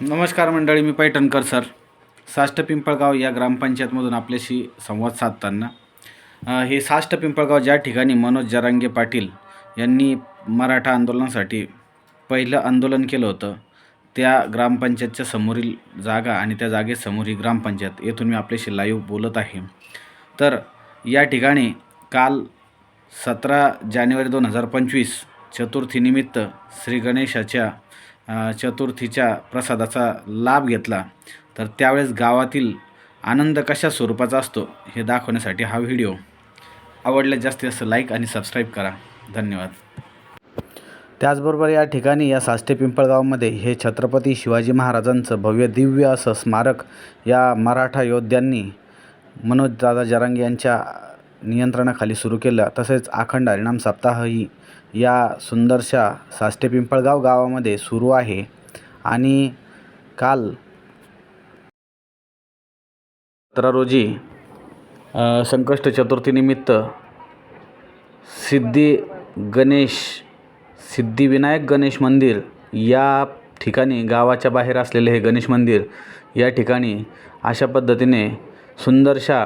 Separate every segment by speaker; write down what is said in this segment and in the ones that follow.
Speaker 1: नमस्कार मंडळी मी पैठणकर सर. साष्ट पिंपळगाव या ग्रामपंचायतमधून आपल्याशी संवाद साधताना हे साष्ट पिंपळगाव ज्या ठिकाणी मनोज जरांगे पाटील यांनी मराठा आंदोलनासाठी पहिलं आंदोलन केलं होतं त्या ग्रामपंचायतच्या समोरील जागा आणि त्या जागेसमोर ही ग्रामपंचायत येथून मी आपल्याशी लाईव्ह बोलत आहे. तर या ठिकाणी काल सतरा जानेवारी दोन हजार पंचवीस चतुर्थीनिमित्त श्री गणेशाच्या चतुर्थीच्या प्रसादाचा लाभ घेतला तर त्यावेळेस गावातील आनंद कशा स्वरूपाचा असतो हे दाखवण्यासाठी हा व्हिडिओ. आवडल्यास जास्तीत जास्त लाईक आणि सबस्क्राईब करा. धन्यवाद. त्याचबरोबर या ठिकाणी या साष्टे पिंपळगावमध्ये हे छत्रपती शिवाजी महाराजांचं भव्य दिव्य असं स्मारक या मराठा योद्ध्यांनी मनोजदादा जरांगे यांच्या नियंत्रणाखाली सुरू केलं. तसेच अखंड हरिणाम सप्ताहही या सुंदरशा साष्टे पिंपळगाव गावामध्ये सुरू आहे. आणि काल सतरा रोजी संकष्ट चतुर्थीनिमित्त सिद्धी गणेश सिद्धिविनायक गणेश मंदिर या ठिकाणी गावाच्या बाहेर असलेले हे गणेश मंदिर या ठिकाणी अशा पद्धतीने सुंदरशा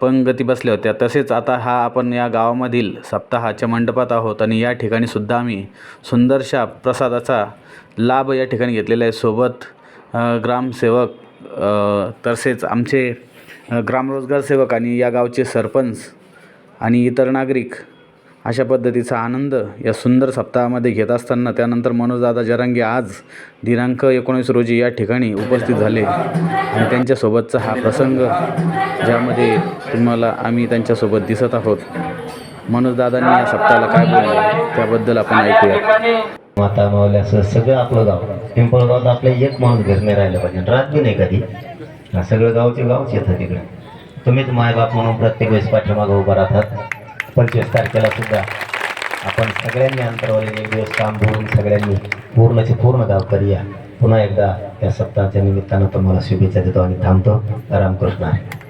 Speaker 1: पंगती बसल्या होत्या तसेच आता हा आपण या गावामधील सप्ताहाच्या मंडपात आहोत आणि या ठिकाणी सुद्धा आम्ही सुंदरशा प्रसादाचा लाभ या ठिकाणी घेतलेला आहे. सोबत ग्रामसेवक तसेच आमचे ग्रामरोजगार सेवक आणि या गावचे सरपंच आणि इतर नागरिक अशा पद्धतीचा आनंद या सुंदर सप्ताहामध्ये घेत असताना त्यानंतर मनोजदादा जरांगे आज दिनांक एकोणीस रोजी या ठिकाणी उपस्थित झाले. आणि त्यांच्यासोबतचा हा प्रसंग ज्यामध्ये तुम्हाला आम्ही त्यांच्यासोबत दिसत आहोत. मनोजदादांनी या सप्ताहाला काय बोलले त्याबद्दल आपण ऐकूया.
Speaker 2: माता मावल्यासह सगळं आपलं गाव. पिंपळगावात आपलं एक माणूस घर नाही राहिलं पाहिजे. रात बी नाही कधी. सगळं गावचे गावच येतं तिकडे. तुम्हीच मायबाप म्हणून प्रत्येक वेळेस पाठीमागं उभं राहतात. पंचवीस तारखेला सुद्धा. आपण सगळ्यांनी अंतरावर एक दिवस काम धरून सगळ्यांनी पूर्णचे पूर्ण गावकरी या. पुन्हा एकदा या सप्ताहाच्या निमित्तानं तुम्हाला शुभेच्छा देतो आणि थांबतो. रामकृष्ण आहे.